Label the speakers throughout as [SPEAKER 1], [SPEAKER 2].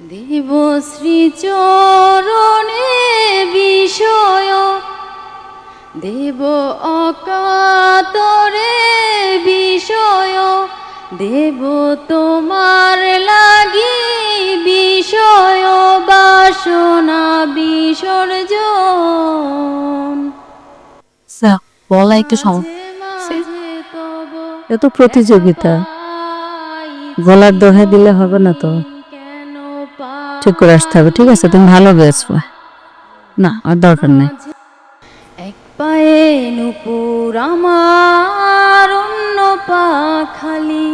[SPEAKER 1] দেবশ্রী চরণে বিষয়। দেব অকাতরে বিষয়। দেব তোমার লাগি বিষয়। বাসনা বিসর্জন।
[SPEAKER 2] স্যার বলা একটু সম
[SPEAKER 1] এ
[SPEAKER 2] তো প্রতিযোগিতা। গলার দোহাই দিলে হবে না তো? ঠিক করে আসতে হবে, ঠিক আছে? তুমি ভালো গেছো না, আর দরকার নেই।
[SPEAKER 1] এক পায়ে নুপুর আমার, অন্য পা খালি।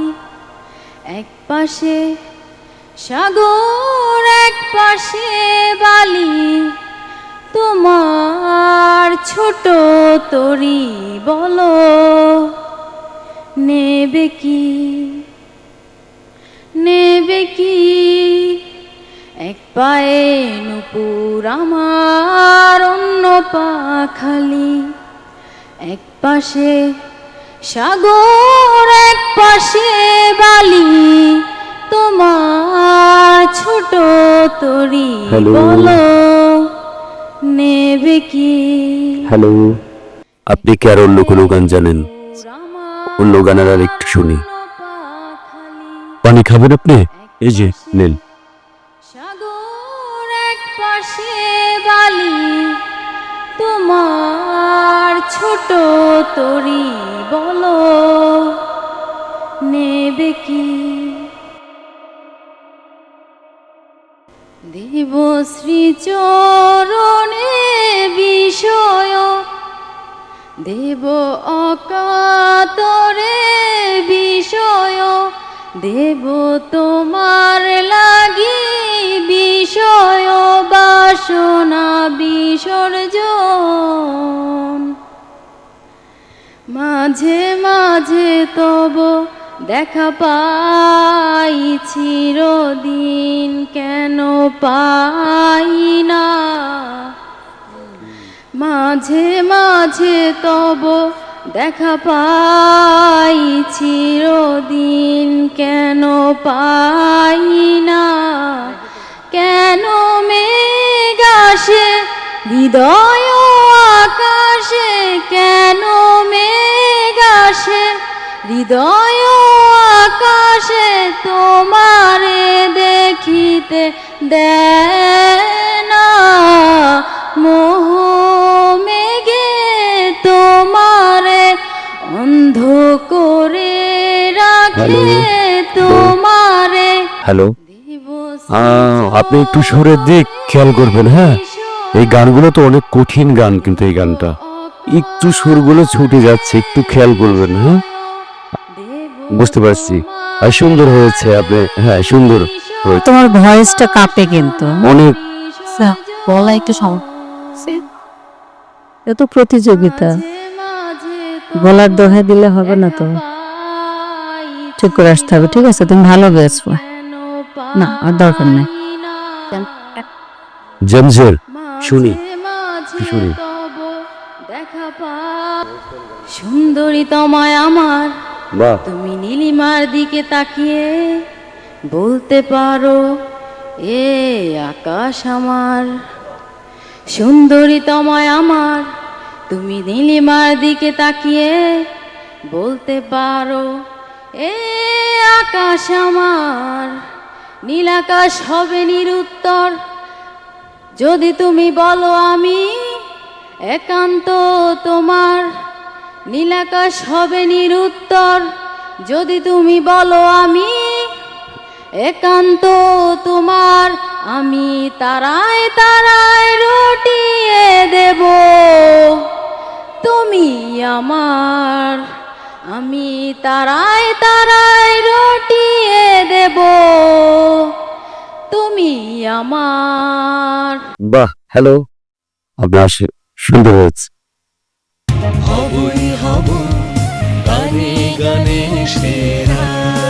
[SPEAKER 1] এক পাশে সাগর, এক পাশে বালি। তোমার ছোট তরি বলো, নেবে কি? নেবে কি? এক পায়ে নুপুর আমার অন্য পা খালি এক পাশে সাগর এক পাশে বালি। তোমার ছোট তরি বলো নেবে কি?
[SPEAKER 3] হ্যালো আপনি কি আর অন্য কোনো গান জানেন? অন্য গানের আর একটু শুনি পানি খাবেন আপনি? এই যে নেন।
[SPEAKER 1] পাশে বালি, তোমার ছোট তরি বলো, নেবে কি? দেবশ্রী চরণে বিষয়, দেব অকাতরে বিষয়, দেব তোমার লাগি মাঝে তব দেখা পাই চিরদিন, কেন পাই না? মাঝে মাঝে তব দেখা পাই চিরদিন, কেন পাই না? কেন মেঘাসে হৃদয় আকাশে হৃদয় আকাশে তোমারে দেখিতে দেয় না মোহ মেঘে তোমারে অন্ধ করে রাখে তোমারে
[SPEAKER 3] হ্যালো আপনি একটু সুরের দিক খেয়াল করবেন হ্যাঁ? এই গানগুলো তো অনেক কঠিন গান কিন্তু এই গানটা। একটু সুরগুলো ছুটে যাচ্ছে একটু খেয়াল করবেন হ্যাঁ? বুঝতে পারছি। আর সুন্দর হয়েছে আপনি হ্যাঁ সুন্দর হয়েছে।
[SPEAKER 2] তোমার ভয়েসটা কাঁপে কিন্তু।
[SPEAKER 3] অনেক
[SPEAKER 2] স্যার বলা একটু সম এ তো প্রতিযোগিতা। গলার দোহাই দিলে হবে না তো। ঠিক করে আসতে হবে ঠিক আছে? তুমি ভালো গেছো না আর দরকার নেই।
[SPEAKER 3] জেমসের শুনি। কি শুনি।
[SPEAKER 1] সুন্দরী তোমায় আমার তুমি নীলিমার দিকে তাকিয়ে বলতে পারো, এ আকাশ আমার, সুন্দরী তোমায় আমার। তুমি নীলিমার দিকে তাকিয়ে বলতে পারো, এ আকাশ আমার। নীল আকাশ হবে নিরুত্তর, যদি তুমি বলো আমি একান্ত তোমার। নীলাকাশ হবে নিরুত্তর। যদি তুমি বলো আমি একান্ত তোমার আমি তারায় তারায় রটিয়ে দেব। তুমি আমার আমি তারায় তারায় রটিয়ে দেব। তুমি আমার।
[SPEAKER 3] বাহ হ্যালো আপনার সুন্দর হয়েছে
[SPEAKER 4] হবই হব গানে গানে সেরা